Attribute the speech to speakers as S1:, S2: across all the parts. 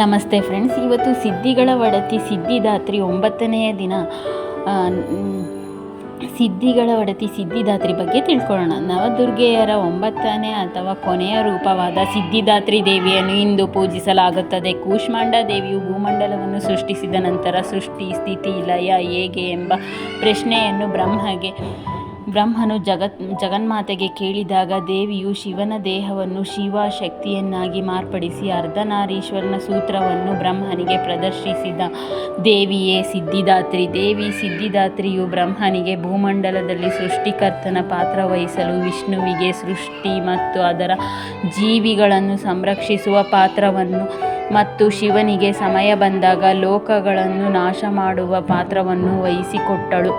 S1: ನಮಸ್ತೆ ಫ್ರೆಂಡ್ಸ್, ಇವತ್ತು ಸಿದ್ಧಿಗಳ ಒಡತಿ ಸಿದ್ಧಿದಾತ್ರಿ ಒಂಬತ್ತನೆಯ ದಿನ. ಸಿದ್ಧಿಗಳ ಒಡತಿ ಸಿದ್ಧಿದಾತ್ರಿ ಬಗ್ಗೆ ತಿಳ್ಕೊಳ್ಳೋಣ. ನವದುರ್ಗೆಯರ ಒಂಬತ್ತನೇ ಅಥವಾ ಕೊನೆಯ ರೂಪವಾದ ಸಿದ್ಧಿದಾತ್ರಿ ದೇವಿಯನ್ನು ಇಂದು ಪೂಜಿಸಲಾಗುತ್ತದೆ. ಕೂಷ್ಮಾಂಡ ದೇವಿಯು ಭೂಮಂಡಲವನ್ನು ಸೃಷ್ಟಿಸಿದ ನಂತರ ಸೃಷ್ಟಿ, ಸ್ಥಿತಿ, ಲಯ ಹೇಗೆ ಎಂಬ ಪ್ರಶ್ನೆಯನ್ನು ಬ್ರಹ್ಮಗೆ ಬ್ರಹ್ಮನು ಜಗತ್, ಜಗನ್ಮಾತೆಗೆ ಕೇಳಿದಾಗ ದೇವಿಯು ಶಿವನ ದೇಹವನ್ನು ಶಿವ ಶಕ್ತಿಯನ್ನಾಗಿ ಮಾರ್ಪಡಿಸಿ ಅರ್ಧನಾರೀಶ್ವರನ ಸೂತ್ರವನ್ನು ಬ್ರಹ್ಮನಿಗೆ ಪ್ರದರ್ಶಿಸಿದ. ದೇವಿಯೇ ಸಿದ್ಧಿದಾತ್ರಿ, ದೇವಿ ಸಿದ್ಧಿದಾತ್ರಿಯು ಬ್ರಹ್ಮನಿಗೆ ಭೂಮಂಡಲದಲ್ಲಿ ಸೃಷ್ಟಿಕರ್ತನ ಪಾತ್ರ ವಹಿಸಲು ವಿಷ್ಣುವಿಗೆ ಸೃಷ್ಟಿ ಮತ್ತು ಅದರ ಜೀವಿಗಳನ್ನು ಸಂರಕ್ಷಿಸುವ ಪಾತ್ರವನ್ನು ಮತ್ತು ಶಿವನಿಗೆ ಸಮಯ ಬಂದಾಗ ಲೋಕಗಳನ್ನು ನಾಶ ಮಾಡುವ ಪಾತ್ರವನ್ನು ವಹಿಸಿಕೊಟ್ಟಳು.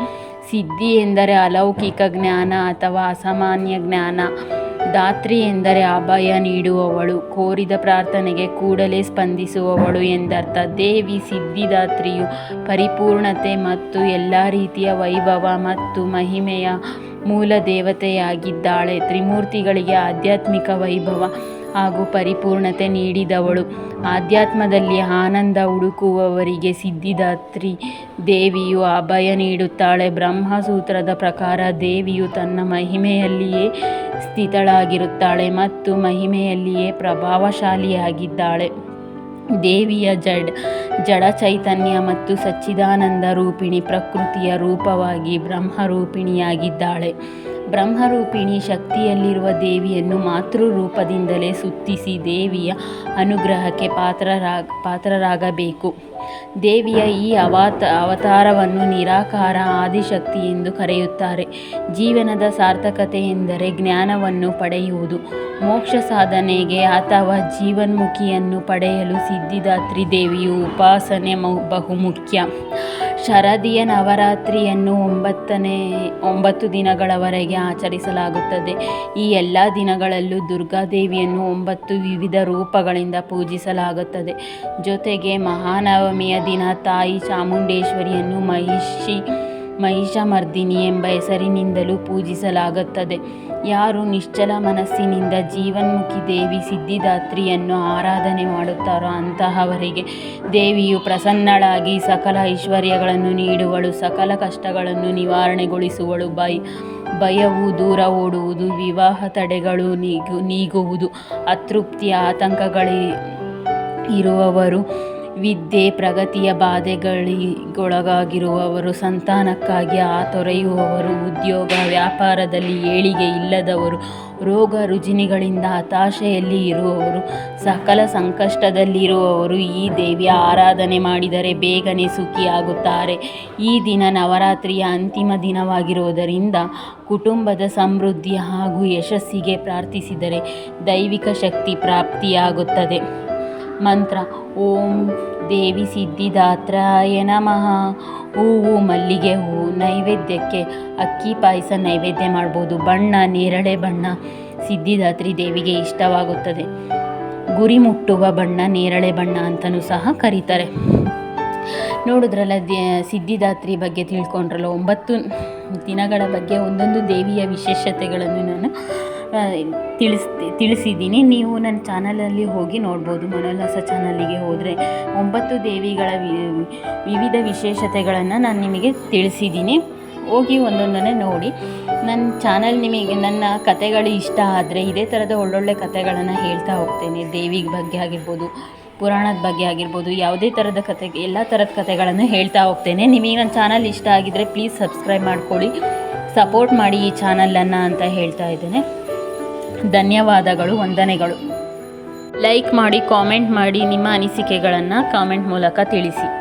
S1: ಸಿದ್ಧಿ ಎಂದರೆ ಅಲೌಕಿಕ ಜ್ಞಾನ ಅಥವಾ ಅಸಾಮಾನ್ಯ ಜ್ಞಾನ. ದಾತ್ರಿ ಎಂದರೆ ಅಭಯ ನೀಡುವವಳು. ಕೋರಿದ ಪ್ರಾರ್ಥನೆಗೆ ಕೂಡಲೇ ಸ್ಪಂದಿಸುವವಳು ಎಂದರ್ಥ. ದೇವಿ ಸಿದ್ಧಿದಾತ್ರಿಯು ಪರಿಪೂರ್ಣತೆ ಮತ್ತು ಎಲ್ಲ ರೀತಿಯ ವೈಭವ ಮತ್ತು ಮಹಿಮೆಯ ಮೂಲ ದೇವತೆಯಾಗಿದ್ದಾಳೆ. ತ್ರಿಮೂರ್ತಿಗಳಿಗೆ ಆಧ್ಯಾತ್ಮಿಕ ವೈಭವ. ಹಾಗೂ ಪರಿಪೂರ್ಣತೆ ನೀಡಿದವಳು. ಆಧ್ಯಾತ್ಮದಲ್ಲಿ ಆನಂದ ಹುಡುಕುವವರಿಗೆ ಸಿದ್ಧಿದಾತ್ರಿ ದೇವಿಯು ಅಭಯ ನೀಡುತ್ತಾಳೆ. ಬ್ರಹ್ಮಸೂತ್ರದ ಪ್ರಕಾರ ದೇವಿಯು ತನ್ನ ಮಹಿಮೆಯಲ್ಲಿಯೇ ಸ್ಥಿತಳಾಗಿರುತ್ತಾಳೆ ಮತ್ತು ಮಹಿಮೆಯಲ್ಲಿಯೇ ಪ್ರಭಾವಶಾಲಿಯಾಗಿದ್ದಾಳೆ. ದೇವಿಯ ಜಡ್ ಜಡ ಚೈತನ್ಯ ಮತ್ತು ಸಚ್ಚಿದಾನಂದ ರೂಪಿಣಿ ಪ್ರಕೃತಿಯ ರೂಪವಾಗಿ ಬ್ರಹ್ಮರೂಪಿಣಿಯಾಗಿದ್ದಾಳೆ. ಬ್ರಹ್ಮರೂಪಿಣಿ ಶಕ್ತಿಯಲ್ಲಿರುವ ದೇವಿಯನ್ನು ಮಾತೃ ರೂಪದಿಂದಲೇ ಸುತ್ತಿಸಿ ದೇವಿಯ ಅನುಗ್ರಹಕ್ಕೆ ಪಾತ್ರರಾಗ, ಪಾತ್ರರಾಗಬೇಕು. ದೇವಿಯ ಈ ಅವತ, ಅವತಾರವನ್ನು ನಿರಾಕಾರ ಆದಿಶಕ್ತಿ ಎಂದು ಕರೆಯುತ್ತಾರೆ. ಜೀವನದ ಸಾರ್ಥಕತೆ ಎಂದರೆ ಜ್ಞಾನವನ್ನು ಪಡೆಯುವುದು. ಮೋಕ್ಷ ಸಾಧನೆಗೆ ಅಥವಾ ಜೀವನ್ಮುಖಿಯನ್ನು ಪಡೆಯಲು ಸಿದ್ಧಿದಾತ್ರಿ ದೇವಿಯು ಉಪಾಸನೆ ಬಹುಮುಖ್ಯ. ಶರದಿಯ ನವರಾತ್ರಿಯನ್ನು ಒಂಬತ್ತನೇ, ಒಂಬತ್ತು ದಿನಗಳವರೆಗೆ ಆಚರಿಸಲಾಗುತ್ತದೆ. ಈ ಎಲ್ಲ ದಿನಗಳಲ್ಲೂ ದುರ್ಗಾದೇವಿಯನ್ನು ಒಂಬತ್ತು ವಿವಿಧ ರೂಪಗಳಿಂದ ಪೂಜಿಸಲಾಗುತ್ತದೆ. ಜೊತೆಗೆ ಮಹಾನವಮಿಯ ದಿನ ತಾಯಿ ಚಾಮುಂಡೇಶ್ವರಿಯನ್ನು ಮಹಿಷಿ ಮಹಿಷಮರ್ದಿನಿ ಎಂಬ ಹೆಸರಿನಿಂದಲೂ ಪೂಜಿಸಲಾಗುತ್ತದೆ. ಯಾರು ನಿಶ್ಚಲ ಮನಸ್ಸಿನಿಂದ ಜೀವನ್ಮುಖಿ ದೇವಿ ಸಿದ್ಧಿದಾತ್ರಿಯನ್ನು ಆರಾಧನೆ ಮಾಡುತ್ತಾರೋ ಅಂತಹವರಿಗೆ ದೇವಿಯು ಪ್ರಸನ್ನಳಾಗಿ ಸಕಲ ಐಶ್ವರ್ಯಗಳನ್ನು ನೀಡುವಳು, ಸಕಲ ಕಷ್ಟಗಳನ್ನು ನಿವಾರಣೆಗೊಳಿಸುವಳು. ಬೈ ಭಯವು ದೂರ ಓಡುವುದು, ವಿವಾಹ ತಡೆಗಳು ನೀಗು, ನೀಗುವುದು ಅತೃಪ್ತಿಯ ಆತಂಕಗಳಿ ಇರುವವರು ವಿದ್ಯೆ ಪ್ರಗತಿಯ ಬಾಧೆಗಳಿಗೊಳಗಾಗಿರುವವರು, ಸಂತಾನಕ್ಕಾಗಿ ಆತೊರೆಯುವವರು ಉದ್ಯೋಗ, ವ್ಯಾಪಾರದಲ್ಲಿ ಏಳಿಗೆ ಇಲ್ಲದವರು, ರೋಗ ರುಜಿನಿಗಳಿಂದ ಹತಾಶೆಯಲ್ಲಿ ಇರುವವರು, ಸಕಲ ಸಂಕಷ್ಟದಲ್ಲಿರುವವರು ಈ ದೇವಿಯ ಆರಾಧನೆ ಮಾಡಿದರೆ ಬೇಗನೆ ಸುಖಿಯಾಗುತ್ತಾರೆ. ಈ ದಿನ ನವರಾತ್ರಿಯ ಅಂತಿಮ ದಿನವಾಗಿರುವುದರಿಂದ ಕುಟುಂಬದ ಸಮೃದ್ಧಿ ಹಾಗೂ ಯಶಸ್ಸಿಗೆ ಪ್ರಾರ್ಥಿಸಿದರೆ ದೈವಿಕ ಶಕ್ತಿ ಪ್ರಾಪ್ತಿಯಾಗುತ್ತದೆ. ಮಂತ್ರ. ಓಂ ದೇವಿ ಸಿದ್ಧಿದಾತ್ರಾಯ ನಮಃ. ಹೂವು ಮಲ್ಲಿಗೆ ಹೂವು ನೈವೇದ್ಯಕ್ಕೆ ಅಕ್ಕಿ ಪಾಯಸ ನೈವೇದ್ಯ ಮಾಡ್ಬೋದು. ಬಣ್ಣ, ನೇರಳೆ ಬಣ್ಣ ಸಿದ್ಧಿದಾತ್ರಿ ದೇವಿಗೆ ಇಷ್ಟವಾಗುತ್ತದೆ. ಗುರಿ ಮುಟ್ಟುವ ಬಣ್ಣ, ನೇರಳೆ ಬಣ್ಣ ಅಂತಲೂ ಸಹ ಕರೀತಾರೆ. ನೋಡಿದ್ರಲ್ಲ, ದೇ- ಸಿದ್ಧಿದಾತ್ರಿ ಬಗ್ಗೆ ತಿಳ್ಕೊಂಡ್ರಲ್ಲ, ಒಂಬತ್ತು ದಿನಗಳ ಬಗ್ಗೆ ಒಂದೊಂದು ದೇವಿಯ ವಿಶೇಷತೆಗಳನ್ನು ನಾನು ತಿಳಿಸ್, ತಿಳಿಸಿದ್ದೀನಿ. ನೀವು ನನ್ನ ಚಾನಲಲ್ಲಿ ಹೋಗಿ ನೋಡ್ಬೋದು. ಮನೋಲ್ಲಾಸ ಚಾನಲಿಗೆ ಹೋದರೆ ಒಂಬತ್ತು ದೇವಿಗಳ ವಿವಿಧ ವಿಶೇಷತೆಗಳನ್ನು ನಾನು ನಿಮಗೆ ತಿಳಿಸಿದ್ದೀನಿ. ಹೋಗಿ ಒಂದೊಂದನ್ನೇ ನೋಡಿ. ನನ್ನ ಚಾನಲ್ ನಿಮಗೆ, ನನ್ನ ಕತೆಗಳು ಇಷ್ಟ ಆದರೆ ಇದೇ ಥರದ ಒಳ್ಳೊಳ್ಳೆ ಕತೆಗಳನ್ನು ಹೇಳ್ತಾ ಹೋಗ್ತೇನೆ. ದೇವಿಗೆ ಬಗ್ಗೆ ಆಗಿರ್ಬೋದು, ಪುರಾಣದ ಬಗ್ಗೆ ಆಗಿರ್ಬೋದು, ಯಾವುದೇ ಥರದ ಕತೆ, ಎಲ್ಲ ಥರದ ಕತೆಗಳನ್ನು ಹೇಳ್ತಾ ಹೋಗ್ತೇನೆ. ನಿಮಗೆ ನನ್ನ ಚಾನಲ್ ಇಷ್ಟ ಆಗಿದ್ದರೆ ಪ್ಲೀಸ್ ಸಬ್ಸ್ಕ್ರೈಬ್ ಮಾಡ್ಕೊಳ್ಳಿ. ಸಪೋರ್ಟ್ ಮಾಡಿ ಈ ಚಾನಲನ್ನು ಅಂತ ಹೇಳ್ತಾ ಇದ್ದೇನೆ. ಧನ್ಯವಾದಗಳು ವಂದನೆಗಳು. ಲೈಕ್ ಮಾಡಿ ಕಾಮೆಂಟ್ ಮಾಡಿ ನಿಮ್ಮ ಅನಿಸಿಕೆಗಳನ್ನು ಕಾಮೆಂಟ್ ಮೂಲಕ ತಿಳಿಸಿ.